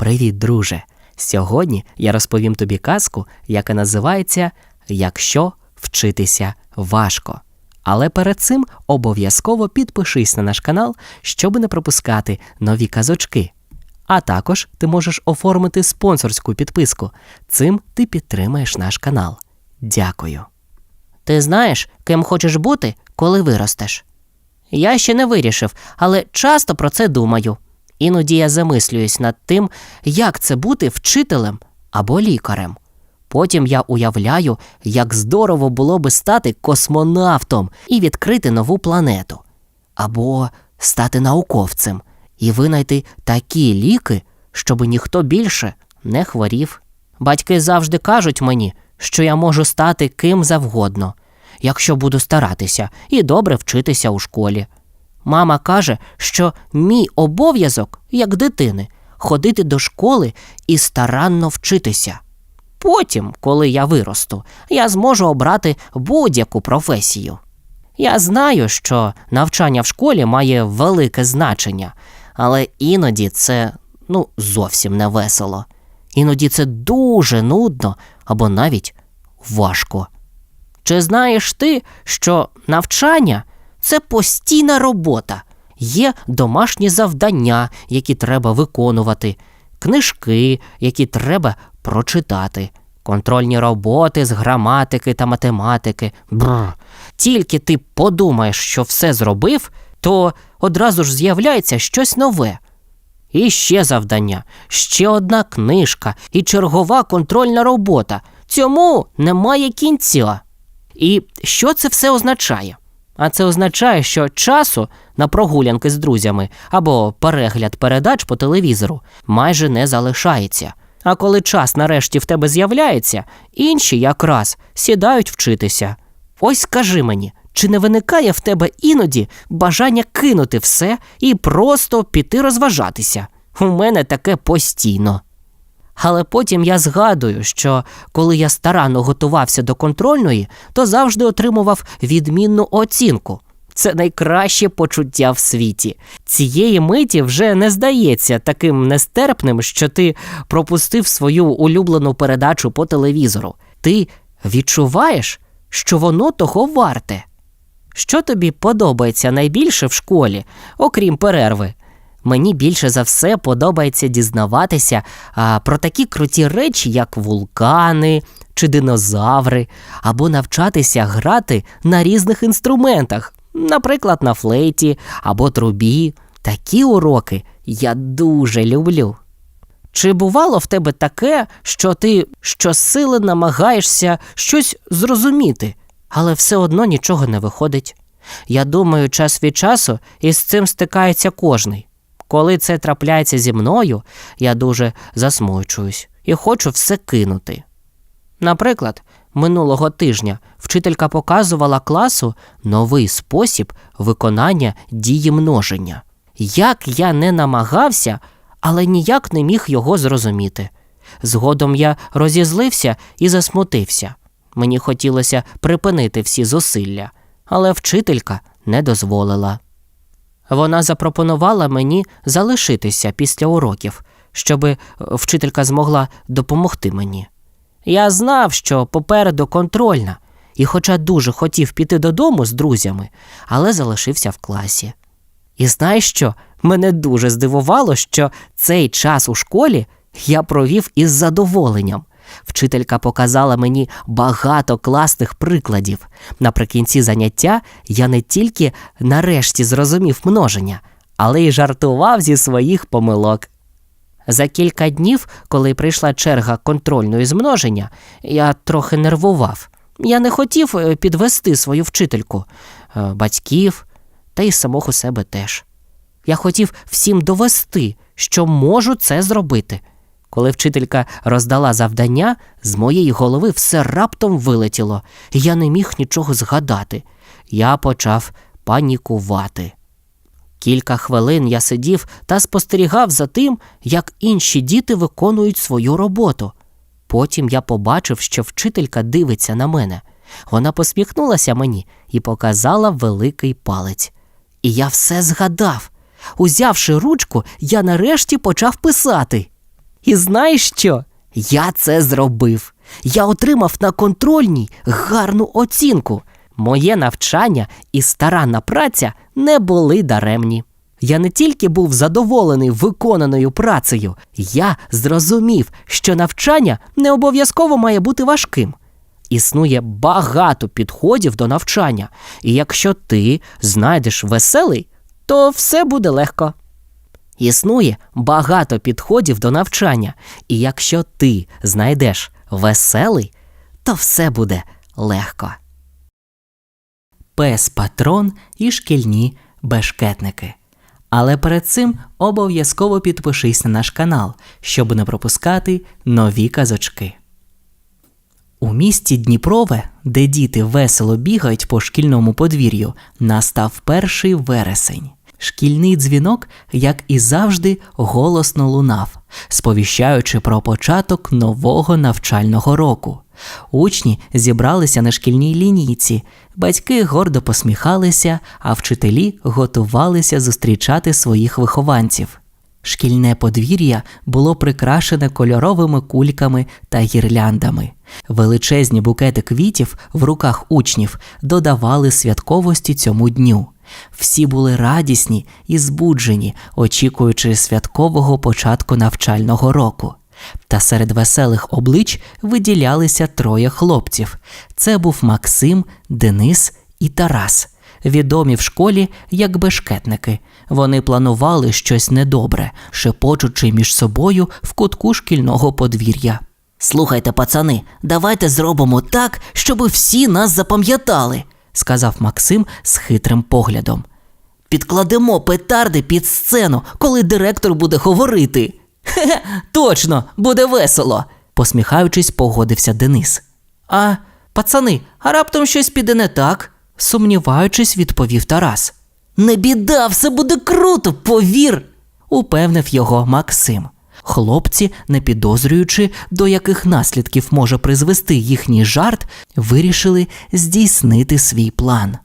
Привіт, друже! Сьогодні я розповім тобі казку, яка називається Якщо вчитися важко. Але перед цим обов'язково підпишись на наш канал, щоб не пропускати нові казочки. А також ти можеш оформити спонсорську підписку. Цим ти підтримаєш наш канал. Дякую. Ти знаєш, ким хочеш бути, коли виростеш? Я ще не вирішив, але часто про це думаю. Іноді я замислююсь над тим, як це бути вчителем або лікарем. Потім я уявляю, як здорово було би стати космонавтом і відкрити нову планету, або стати науковцем і винайти такі ліки, щоб ніхто більше не хворів. Батьки завжди кажуть мені, що я можу стати ким завгодно, якщо буду старатися і добре вчитися у школі. Мама каже, що мій обов'язок, як дитини, ходити до школи і старанно вчитися. Потім, коли я виросту, я зможу обрати будь-яку професію. Я знаю, що навчання в школі має велике значення, але іноді це ну, зовсім не весело. Іноді це дуже нудно або навіть важко. Чи знаєш ти, що навчання це постійна робота, є домашні завдання, які треба виконувати, книжки, які треба прочитати, контрольні роботи з граматики та математики. Бррр. Тільки ти подумаєш, що все зробив, то одразу ж з'являється щось нове. І ще завдання, ще одна книжка і чергова контрольна робота. Цьому немає кінця. І що це все означає? А це означає, що часу на прогулянки з друзями або перегляд передач по телевізору майже не залишається. А коли час нарешті в тебе з'являється, інші якраз сідають вчитися. Ось скажи мені, чи не виникає в тебе іноді бажання кинути все і просто піти розважатися? У мене таке постійно. Але потім я згадую, що коли я старанно готувався до контрольної, то завжди отримував відмінну оцінку. Це найкраще почуття в світі. Цієї миті вже не здається таким нестерпним, що ти пропустив свою улюблену передачу по телевізору. Ти відчуваєш, що воно того варте. Що тобі подобається найбільше в школі, окрім перерви? Мені більше за все подобається дізнаватися а, про такі круті речі, як вулкани чи динозаври, або навчатися грати на різних інструментах, наприклад, на флейті або трубі. Такі уроки я дуже люблю. Чи бувало в тебе таке, що ти щосили намагаєшся щось зрозуміти, але все одно нічого не виходить? Я думаю, час від часу із цим стикається кожний. Коли це трапляється зі мною, я дуже засмучуюсь і хочу все кинути. Наприклад, минулого тижня вчителька показувала класу новий спосіб виконання дії множення. Як я не намагався, але ніяк не міг його зрозуміти. Згодом я розізлився і засмутився. Мені хотілося припинити всі зусилля, але вчителька не дозволила. Вона запропонувала мені залишитися після уроків, щоб вчителька змогла допомогти мені. Я знав, що попереду контрольна, і, хоча дуже хотів піти додому з друзями, але залишився в класі. І знаєш що? Мене дуже здивувало, що цей час у школі я провів із задоволенням. Вчителька показала мені багато класних прикладів. Наприкінці заняття я не тільки нарешті зрозумів множення, але й жартував зі своїх помилок. За кілька днів, коли прийшла черга контрольної з множення, я трохи нервував. Я не хотів е, підвести свою вчительку, е, батьків та й самого себе теж. Я хотів всім довести, що можу це зробити. Коли вчителька роздала завдання, з моєї голови все раптом вилетіло, і я не міг нічого згадати. Я почав панікувати. Кілька хвилин я сидів та спостерігав за тим, як інші діти виконують свою роботу. Потім я побачив, що вчителька дивиться на мене. Вона посміхнулася мені і показала великий палець. І я все згадав. Узявши ручку, я нарешті почав писати. І знаєш що? Я це зробив. Я отримав на контрольній гарну оцінку. Моє навчання і старанна праця не були даремні. Я не тільки був задоволений виконаною працею, я зрозумів, що навчання не обов'язково має бути важким. Існує багато підходів до навчання, і якщо ти знайдеш веселий, то все буде легко. Існує багато підходів до навчання, і якщо ти знайдеш веселий, то все буде легко. Пес патрон і шкільні бешкетники. Але перед цим обов'язково підпишись на наш канал, щоб не пропускати нові казочки. У місті Дніпрове, де діти весело бігають по шкільному подвір'ю, настав перший вересень. Шкільний дзвінок, як і завжди, голосно лунав, сповіщаючи про початок нового навчального року. Учні зібралися на шкільній лінійці, батьки гордо посміхалися, а вчителі готувалися зустрічати своїх вихованців. Шкільне подвір'я було прикрашене кольоровими кульками та гірляндами. Величезні букети квітів в руках учнів додавали святковості цьому дню. Всі були радісні і збуджені, очікуючи святкового початку навчального року. Та серед веселих облич виділялися троє хлопців: це був Максим, Денис і Тарас, відомі в школі як бешкетники. Вони планували щось недобре, шепочучи між собою в кутку шкільного подвір'я. Слухайте, пацани, давайте зробимо так, щоб всі нас запам'ятали, сказав Максим з хитрим поглядом. Підкладемо петарди під сцену, коли директор буде говорити. Хе, точно, буде весело, посміхаючись, погодився Денис. А, пацани, а раптом щось піде не так? сумніваючись, відповів Тарас. Не біда, все буде круто, повір, упевнив його Максим. Хлопці, не підозрюючи, до яких наслідків може призвести їхній жарт, вирішили здійснити свій план.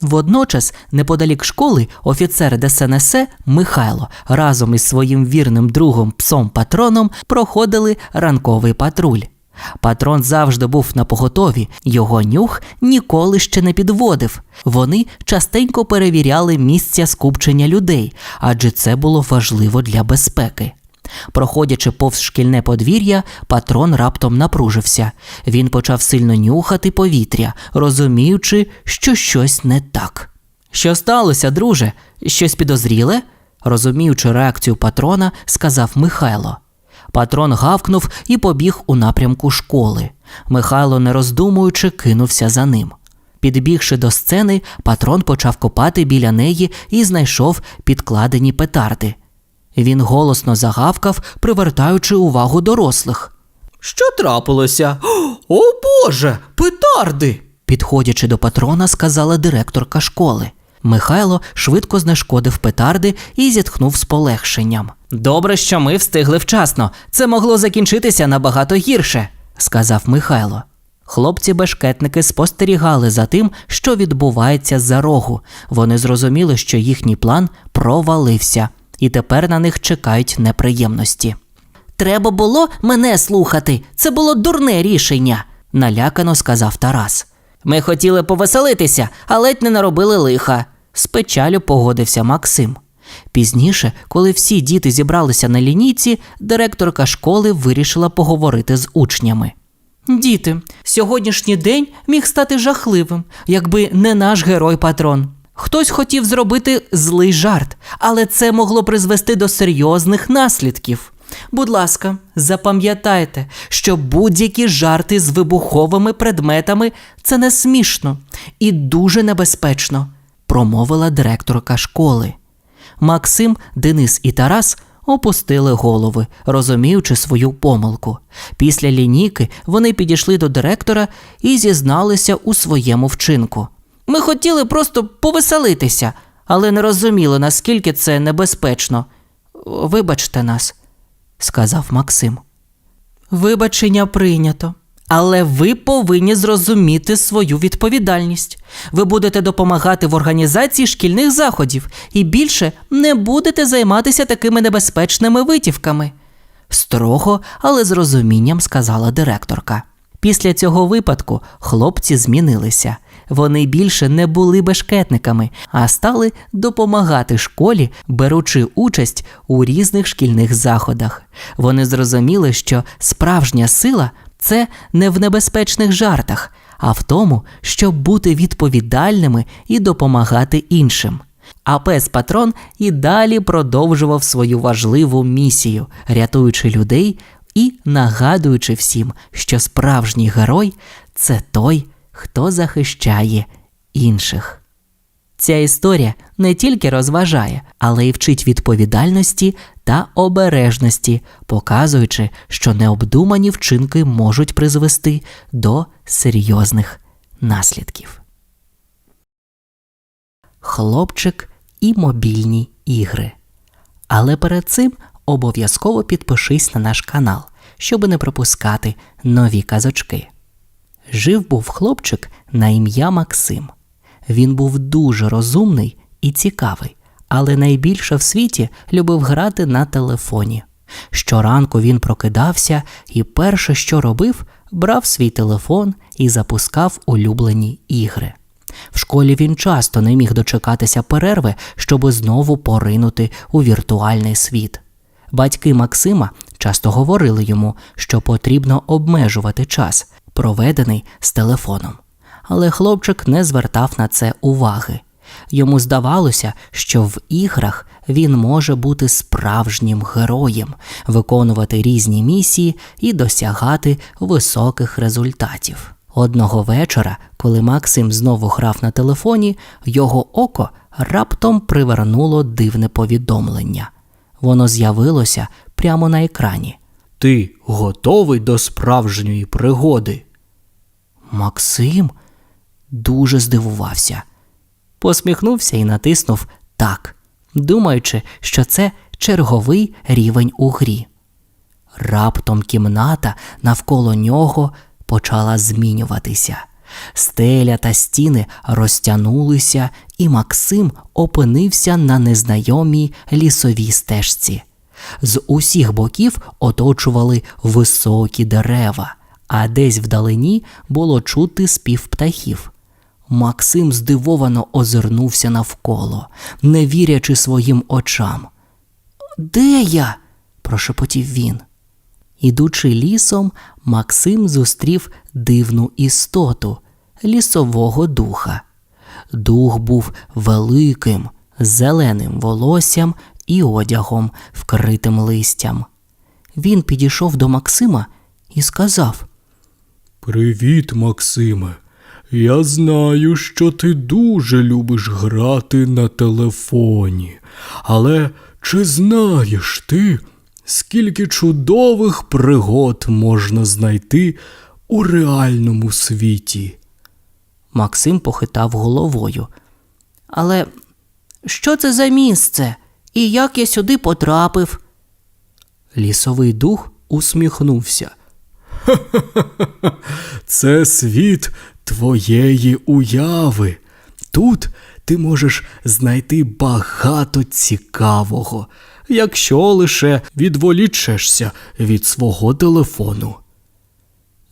Водночас, неподалік школи, офіцер ДСНС Михайло разом із своїм вірним другом псом патроном проходили ранковий патруль. Патрон завжди був на поготові, його нюх ніколи ще не підводив. Вони частенько перевіряли місця скупчення людей, адже це було важливо для безпеки. Проходячи повз шкільне подвір'я, патрон раптом напружився. Він почав сильно нюхати повітря, розуміючи, що щось не так. Що сталося, друже? Щось підозріле? розуміючи реакцію патрона, сказав Михайло. Патрон гавкнув і побіг у напрямку школи. Михайло, не роздумуючи, кинувся за ним. Підбігши до сцени, патрон почав копати біля неї і знайшов підкладені петарди. Він голосно загавкав, привертаючи увагу дорослих. Що трапилося? О Боже, петарди! Підходячи до патрона, сказала директорка школи. Михайло швидко знешкодив петарди і зітхнув з полегшенням. Добре, що ми встигли вчасно. Це могло закінчитися набагато гірше, сказав Михайло. Хлопці-бешкетники спостерігали за тим, що відбувається за рогу. Вони зрозуміли, що їхній план провалився, і тепер на них чекають неприємності. Треба було мене слухати. Це було дурне рішення, налякано сказав Тарас. Ми хотіли повеселитися, а ледь не наробили лиха. З печалю погодився Максим. Пізніше, коли всі діти зібралися на лінійці, директорка школи вирішила поговорити з учнями. Діти, сьогоднішній день міг стати жахливим, якби не наш герой патрон. Хтось хотів зробити злий жарт, але це могло призвести до серйозних наслідків. Будь ласка, запам'ятайте, що будь-які жарти з вибуховими предметами це не смішно і дуже небезпечно, промовила директорка школи. Максим, Денис і Тарас опустили голови, розуміючи свою помилку. Після лінійки вони підійшли до директора і зізналися у своєму вчинку. Ми хотіли просто повеселитися, але не розуміли, наскільки це небезпечно. Вибачте нас, сказав Максим. Вибачення прийнято. Але ви повинні зрозуміти свою відповідальність. Ви будете допомагати в організації шкільних заходів і більше не будете займатися такими небезпечними витівками. строго, але з розумінням сказала директорка. Після цього випадку хлопці змінилися. Вони більше не були бешкетниками, а стали допомагати школі, беручи участь у різних шкільних заходах. Вони зрозуміли, що справжня сила це не в небезпечних жартах, а в тому, щоб бути відповідальними і допомагати іншим. А пес Патрон і далі продовжував свою важливу місію, рятуючи людей і нагадуючи всім, що справжній герой це той, хто захищає інших. Ця історія не тільки розважає, але й вчить відповідальності та обережності, показуючи, що необдумані вчинки можуть призвести до серйозних наслідків. Хлопчик і мобільні ігри. Але перед цим обов'язково підпишись на наш канал, щоб не пропускати нові казочки. Жив був хлопчик на ім'я Максим. Він був дуже розумний і цікавий, але найбільше в світі любив грати на телефоні. Щоранку він прокидався і перше, що робив, брав свій телефон і запускав улюблені ігри. В школі він часто не міг дочекатися перерви, щоби знову поринути у віртуальний світ. Батьки Максима часто говорили йому, що потрібно обмежувати час, проведений з телефоном. Але хлопчик не звертав на це уваги. Йому здавалося, що в іграх він може бути справжнім героєм, виконувати різні місії і досягати високих результатів. Одного вечора, коли Максим знову грав на телефоні, його око раптом привернуло дивне повідомлення. Воно з'явилося прямо на екрані. Ти готовий до справжньої пригоди? Максим дуже здивувався. Посміхнувся і натиснув так, думаючи, що це черговий рівень у грі. Раптом кімната навколо нього почала змінюватися. Стеля та стіни розтягнулися, і Максим опинився на незнайомій лісовій стежці. З усіх боків оточували високі дерева, а десь вдалині було чути спів птахів. Максим здивовано озирнувся навколо, не вірячи своїм очам. Де я? прошепотів він. Ідучи лісом, Максим зустрів дивну істоту лісового духа. Дух був великим, зеленим волоссям і одягом, вкритим листям. Він підійшов до Максима і сказав: Привіт, Максиме. Я знаю, що ти дуже любиш грати на телефоні. Але чи знаєш ти, скільки чудових пригод можна знайти у реальному світі? Максим похитав головою. Але що це за місце? І як я сюди потрапив? Лісовий дух усміхнувся. Це світ твоєї уяви. Тут ти можеш знайти багато цікавого, якщо лише відволічешся від свого телефону.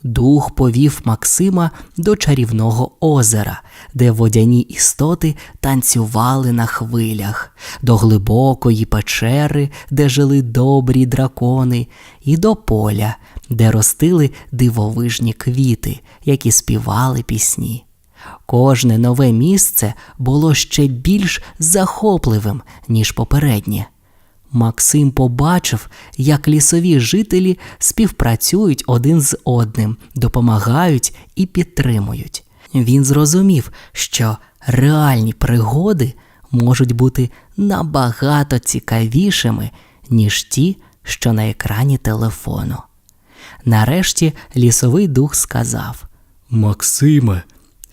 Дух повів Максима до чарівного озера, де водяні істоти танцювали на хвилях, до глибокої печери, де жили добрі дракони, і до поля, де ростили дивовижні квіти, які співали пісні. Кожне нове місце було ще більш захопливим, ніж попереднє. Максим побачив, як лісові жителі співпрацюють один з одним, допомагають і підтримують. Він зрозумів, що реальні пригоди можуть бути набагато цікавішими, ніж ті, що на екрані телефону. Нарешті лісовий дух сказав: Максиме,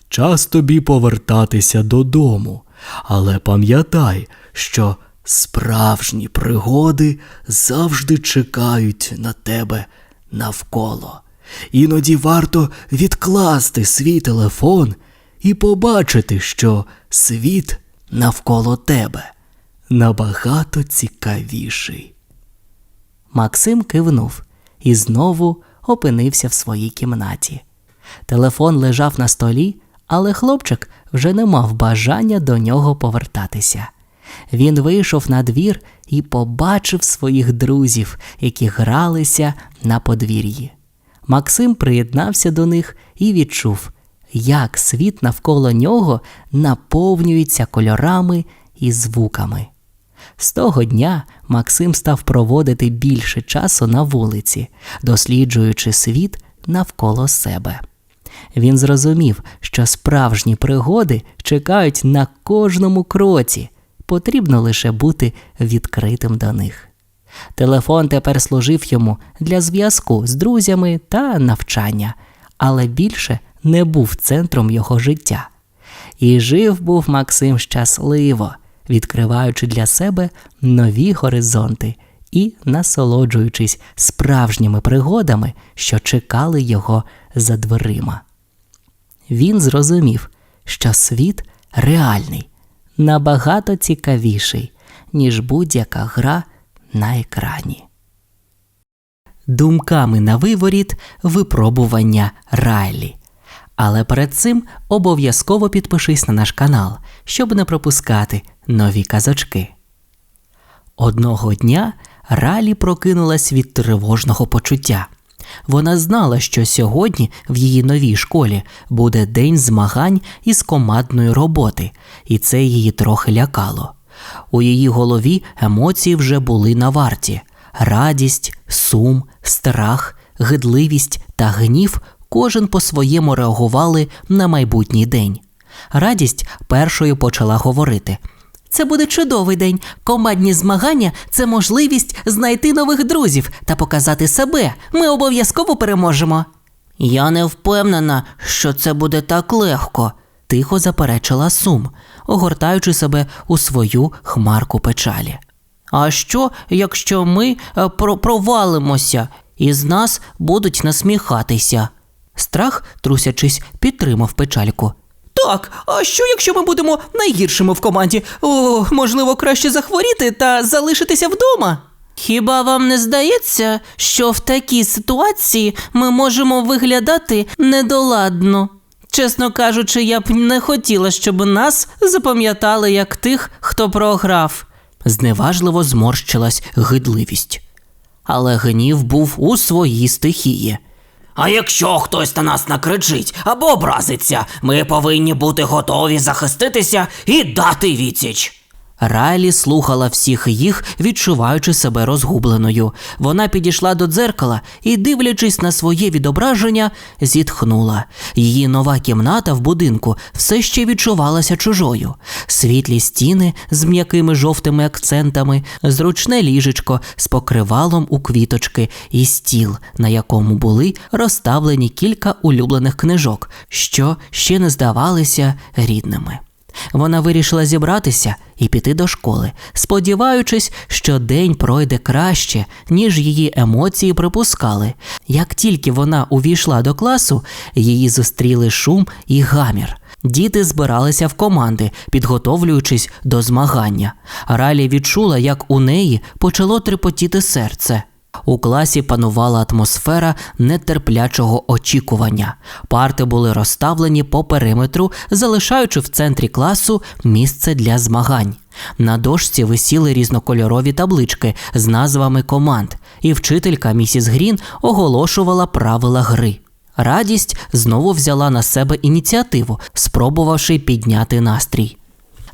час тобі повертатися додому, але пам'ятай, що справжні пригоди завжди чекають на тебе навколо. Іноді варто відкласти свій телефон і побачити, що світ навколо тебе набагато цікавіший. Максим кивнув і знову опинився в своїй кімнаті. Телефон лежав на столі, але хлопчик вже не мав бажання до нього повертатися. Він вийшов на двір і побачив своїх друзів, які гралися на подвір'ї. Максим приєднався до них і відчув, як світ навколо нього наповнюється кольорами і звуками. З того дня Максим став проводити більше часу на вулиці, досліджуючи світ навколо себе. Він зрозумів, що справжні пригоди чекають на кожному кроці, потрібно лише бути відкритим до них. Телефон тепер служив йому для зв'язку з друзями та навчання, але більше не був центром його життя. І жив був Максим щасливо, відкриваючи для себе нові горизонти і насолоджуючись справжніми пригодами, що чекали його за дверима. Він зрозумів, що світ реальний, набагато цікавіший, ніж будь-яка гра на екрані. Думками на виворіт випробування Райлі. Але перед цим обов'язково підпишись на наш канал, щоб не пропускати нові казочки. Одного дня Ралі прокинулась від тривожного почуття. Вона знала, що сьогодні в її новій школі буде день змагань із командної роботи, і це її трохи лякало. У її голові емоції вже були на варті. Радість, сум, страх, гидливість та гнів кожен по-своєму реагували на майбутній день. Радість першою почала говорити. Це буде чудовий день. Командні змагання це можливість знайти нових друзів та показати себе. Ми обов'язково переможемо. Я не впевнена, що це буде так легко. Тихо заперечила сум, огортаючи себе у свою хмарку печалі. А що, якщо ми е, про- провалимося, і з нас будуть насміхатися? Страх, трусячись, підтримав печальку. Так, а що, якщо ми будемо найгіршими в команді? О, можливо, краще захворіти та залишитися вдома? Хіба вам не здається, що в такій ситуації ми можемо виглядати недоладно? Чесно кажучи, я б не хотіла, щоб нас запам'ятали як тих, хто програв. Зневажливо зморщилась гидливість. Але гнів був у своїй стихії. А якщо хтось на нас накричить або образиться, ми повинні бути готові захиститися і дати відсіч. Райлі слухала всіх їх, відчуваючи себе розгубленою. Вона підійшла до дзеркала і, дивлячись на своє відображення, зітхнула. Її нова кімната в будинку все ще відчувалася чужою. Світлі стіни з м'якими жовтими акцентами, зручне ліжечко з покривалом у квіточки і стіл, на якому були розставлені кілька улюблених книжок, що ще не здавалися рідними. Вона вирішила зібратися і піти до школи, сподіваючись, що день пройде краще, ніж її емоції припускали. Як тільки вона увійшла до класу, її зустріли шум і гамір. Діти збиралися в команди, підготовлюючись до змагання. Ралі відчула, як у неї почало трепотіти серце. У класі панувала атмосфера нетерплячого очікування. Парти були розставлені по периметру, залишаючи в центрі класу місце для змагань. На дошці висіли різнокольорові таблички з назвами команд, і вчителька місіс Грін оголошувала правила гри. Радість знову взяла на себе ініціативу, спробувавши підняти настрій.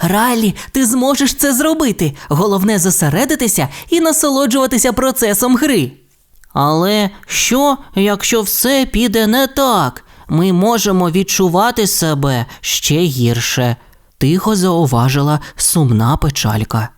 Ралі, ти зможеш це зробити. Головне зосередитися і насолоджуватися процесом гри. Але що, якщо все піде не так? Ми можемо відчувати себе ще гірше. Тихо зауважила сумна печалька.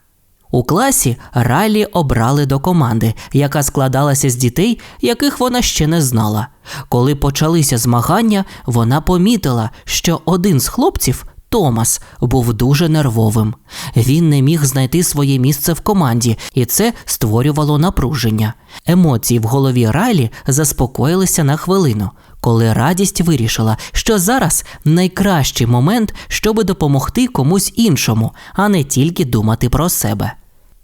У класі Ралі обрали до команди, яка складалася з дітей, яких вона ще не знала. Коли почалися змагання, вона помітила, що один з хлопців, Томас, був дуже нервовим. Він не міг знайти своє місце в команді, і це створювало напруження. Емоції в голові Райлі заспокоїлися на хвилину, коли радість вирішила, що зараз найкращий момент, щоб допомогти комусь іншому, а не тільки думати про себе.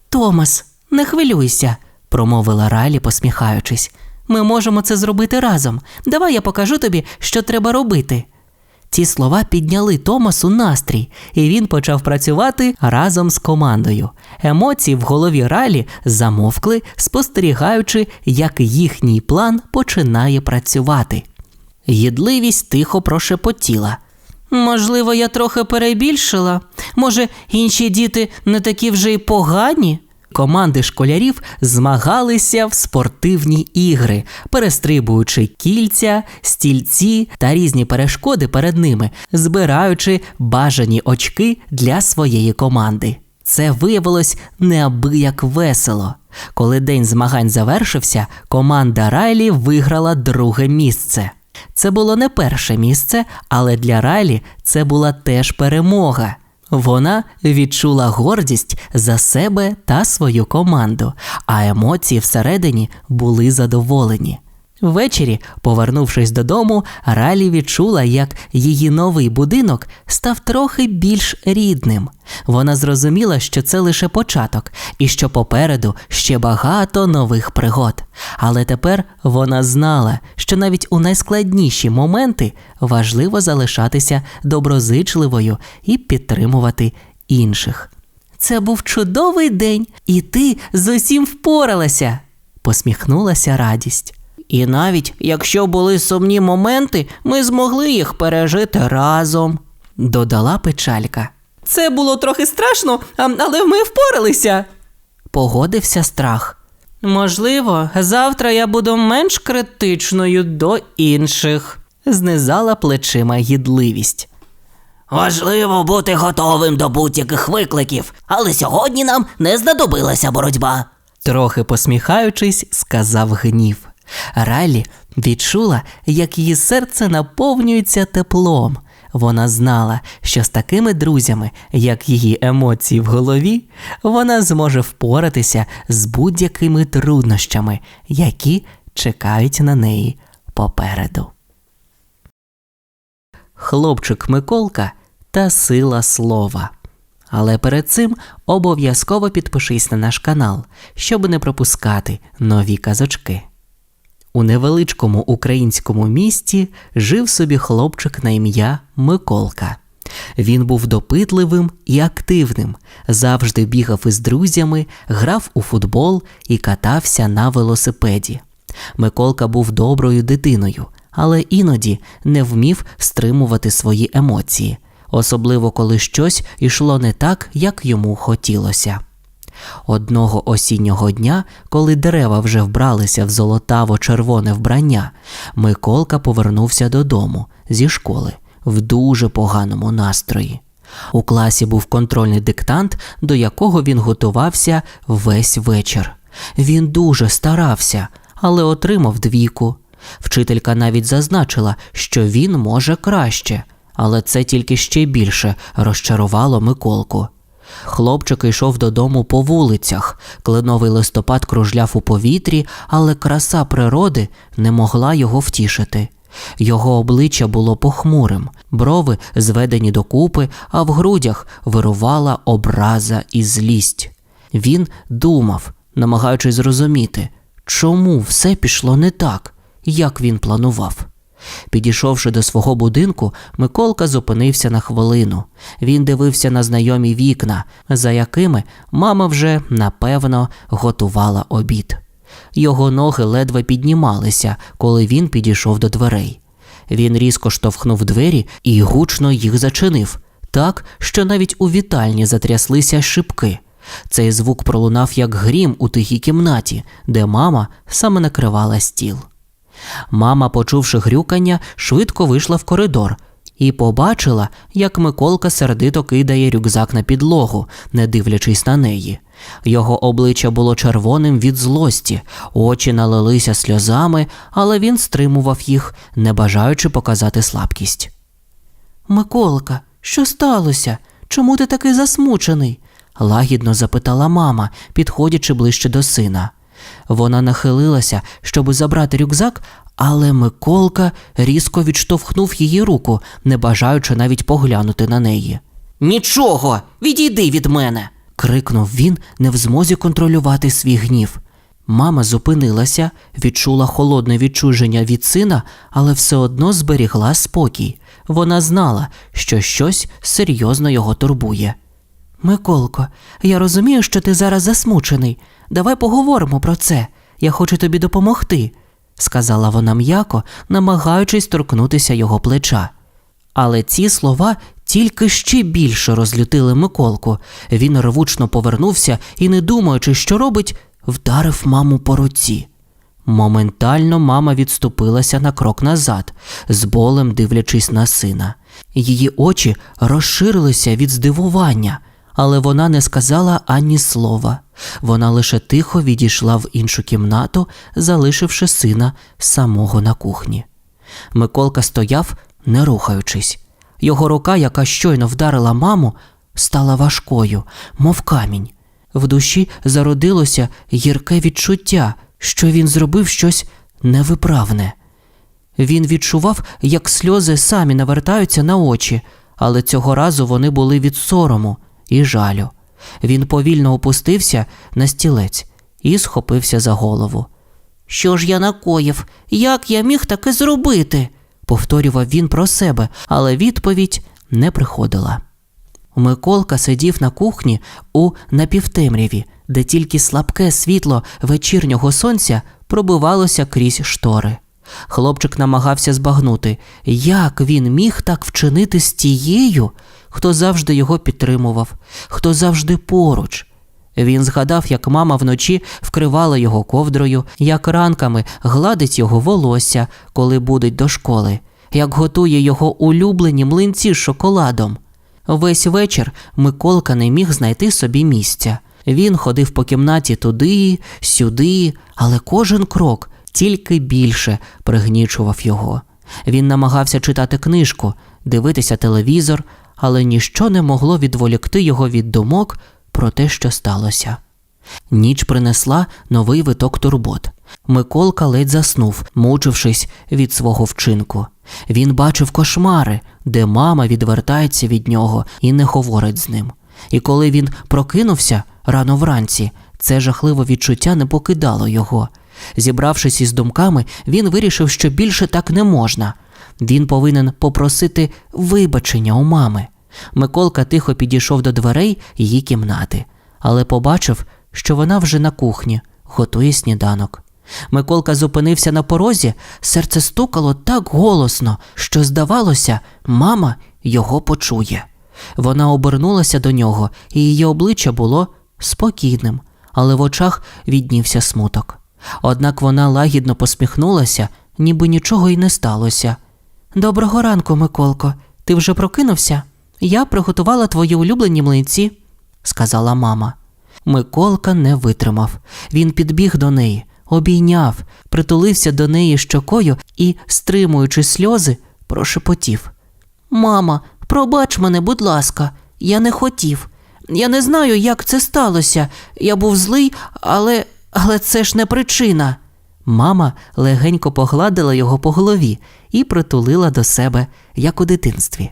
Томас, не хвилюйся, промовила Райлі, посміхаючись. Ми можемо це зробити разом. Давай я покажу тобі, що треба робити. Ці слова підняли Томасу настрій, і він почав працювати разом з командою. Емоції в голові Ралі замовкли, спостерігаючи, як їхній план починає працювати. Їдливість тихо прошепотіла. Можливо, я трохи перебільшила. Може, інші діти не такі вже й погані? Команди школярів змагалися в спортивні ігри, перестрибуючи кільця, стільці та різні перешкоди перед ними, збираючи бажані очки для своєї команди. Це виявилось неабияк весело. Коли день змагань завершився, команда Райлі виграла друге місце. Це було не перше місце, але для Райлі це була теж перемога. Вона відчула гордість за себе та свою команду, а емоції всередині були задоволені. Ввечері, повернувшись додому, Ралі відчула, як її новий будинок став трохи більш рідним. Вона зрозуміла, що це лише початок, і що попереду ще багато нових пригод. Але тепер вона знала, що навіть у найскладніші моменти важливо залишатися доброзичливою і підтримувати інших. Це був чудовий день, і ти з усім впоралася, посміхнулася радість. І навіть якщо були сумні моменти, ми змогли їх пережити разом, додала печалька. Це було трохи страшно, але ми впоралися. Погодився страх. Можливо, завтра я буду менш критичною до інших, знизала плечима гідливість. Важливо бути готовим до будь-яких викликів, але сьогодні нам не знадобилася боротьба. Трохи посміхаючись, сказав гнів. Ралі відчула, як її серце наповнюється теплом. Вона знала, що з такими друзями, як її емоції в голові, вона зможе впоратися з будь-якими труднощами, які чекають на неї попереду. Хлопчик Миколка та сила слова. Але перед цим обов'язково підпишись на наш канал, щоб не пропускати нові казочки. У невеличкому українському місті жив собі хлопчик на ім'я Миколка. Він був допитливим і активним, завжди бігав із друзями, грав у футбол і катався на велосипеді. Миколка був доброю дитиною, але іноді не вмів стримувати свої емоції, особливо коли щось йшло не так, як йому хотілося. Одного осіннього дня, коли дерева вже вбралися в золотаво-червоне вбрання, Миколка повернувся додому зі школи в дуже поганому настрої. У класі був контрольний диктант, до якого він готувався весь вечір. Він дуже старався, але отримав двійку. Вчителька навіть зазначила, що він може краще, але це тільки ще більше розчарувало Миколку. Хлопчик йшов додому по вулицях. Кленовий листопад кружляв у повітрі, але краса природи не могла його втішити. Його обличчя було похмурим, брови зведені докупи, а в грудях вирувала образа і злість. Він думав, намагаючись зрозуміти, чому все пішло не так, як він планував. Підійшовши до свого будинку, Миколка зупинився на хвилину. Він дивився на знайомі вікна, за якими мама вже напевно готувала обід. Його ноги ледве піднімалися, коли він підійшов до дверей. Він різко штовхнув двері і гучно їх зачинив, так, що навіть у вітальні затряслися шибки. Цей звук пролунав як грім у тихій кімнаті, де мама саме накривала стіл. Мама, почувши грюкання, швидко вийшла в коридор і побачила, як Миколка сердито кидає рюкзак на підлогу, не дивлячись на неї. Його обличчя було червоним від злості, очі налилися сльозами, але він стримував їх, не бажаючи показати слабкість. Миколка, що сталося? Чому ти такий засмучений? лагідно запитала мама, підходячи ближче до сина. Вона нахилилася, щоб забрати рюкзак, але Миколка різко відштовхнув її руку, не бажаючи навіть поглянути на неї. Нічого, відійди від мене. крикнув він, не в змозі контролювати свій гнів. Мама зупинилася, відчула холодне відчуження від сина, але все одно зберігла спокій. Вона знала, що щось серйозно його турбує. Миколко, я розумію, що ти зараз засмучений. Давай поговоримо про це. Я хочу тобі допомогти, сказала вона м'яко, намагаючись торкнутися його плеча. Але ці слова тільки ще більше розлютили Миколку. Він рвучно повернувся і, не думаючи, що робить, вдарив маму по руці. Моментально мама відступилася на крок назад, з болем дивлячись на сина. Її очі розширилися від здивування, але вона не сказала ані слова. Вона лише тихо відійшла в іншу кімнату, залишивши сина самого на кухні. Миколка стояв, не рухаючись. Його рука, яка щойно вдарила маму, стала важкою, мов камінь. В душі зародилося гірке відчуття, що він зробив щось невиправне. Він відчував, як сльози самі навертаються на очі, але цього разу вони були від сорому і жалю. Він повільно опустився на стілець і схопився за голову. Що ж я накоїв? Як я міг таке зробити? повторював він про себе, але відповідь не приходила. Миколка сидів на кухні у напівтемряві, де тільки слабке світло вечірнього сонця пробивалося крізь штори. Хлопчик намагався збагнути, як він міг так вчинити з тією, хто завжди його підтримував, хто завжди поруч. Він згадав, як мама вночі вкривала його ковдрою, як ранками гладить його волосся, коли будить до школи, як готує його улюблені млинці з шоколадом. Весь вечір Миколка не міг знайти собі місця. Він ходив по кімнаті туди, сюди, але кожен крок тільки більше пригнічував його. Він намагався читати книжку, дивитися телевізор, але ніщо не могло відволікти його від думок про те, що сталося. Ніч принесла новий виток турбот. Миколка ледь заснув, мучившись від свого вчинку. Він бачив кошмари, де мама відвертається від нього і не говорить з ним. І коли він прокинувся рано вранці, це жахливе відчуття не покидало його. Зібравшись із думками, він вирішив, що більше так не можна. Він повинен попросити вибачення у мами. Миколка тихо підійшов до дверей її кімнати, але побачив, що вона вже на кухні готує сніданок. Миколка зупинився на порозі, серце стукало так голосно, що, здавалося, мама його почує. Вона обернулася до нього, і її обличчя було спокійним, але в очах віднівся смуток. Однак вона лагідно посміхнулася, ніби нічого й не сталося. Доброго ранку, Миколко. Ти вже прокинувся? Я приготувала твої улюблені млинці, сказала мама. Миколка не витримав. Він підбіг до неї, обійняв, притулився до неї щокою і, стримуючи сльози, прошепотів. Мама, пробач мене, будь ласка, я не хотів. Я не знаю, як це сталося. Я був злий, але, але це ж не причина. Мама легенько погладила його по голові і притулила до себе, як у дитинстві.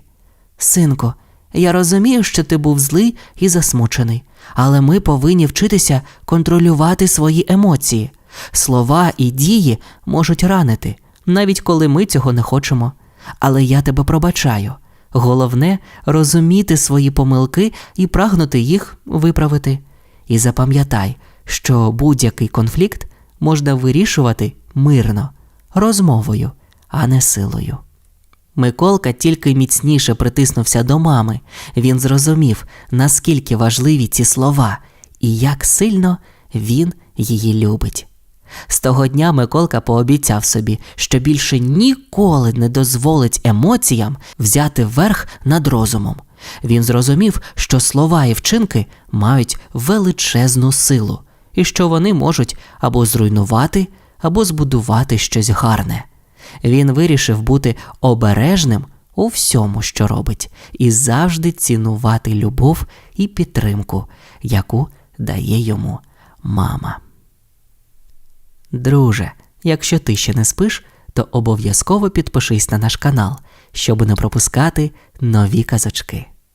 Синку, я розумію, що ти був злий і засмучений, але ми повинні вчитися контролювати свої емоції. Слова і дії можуть ранити, навіть коли ми цього не хочемо. Але я тебе пробачаю. Головне розуміти свої помилки і прагнути їх виправити. І запам'ятай, що будь-який конфлікт можна вирішувати мирно, розмовою, а не силою. Миколка тільки міцніше притиснувся до мами. Він зрозумів, наскільки важливі ці слова і як сильно він її любить. З того дня Миколка пообіцяв собі, що більше ніколи не дозволить емоціям взяти верх над розумом. Він зрозумів, що слова і вчинки мають величезну силу, і що вони можуть або зруйнувати, або збудувати щось гарне. Він вирішив бути обережним у всьому, що робить, і завжди цінувати любов і підтримку, яку дає йому мама. Друже, якщо ти ще не спиш, то обов'язково підпишись на наш канал, щоб не пропускати нові казочки.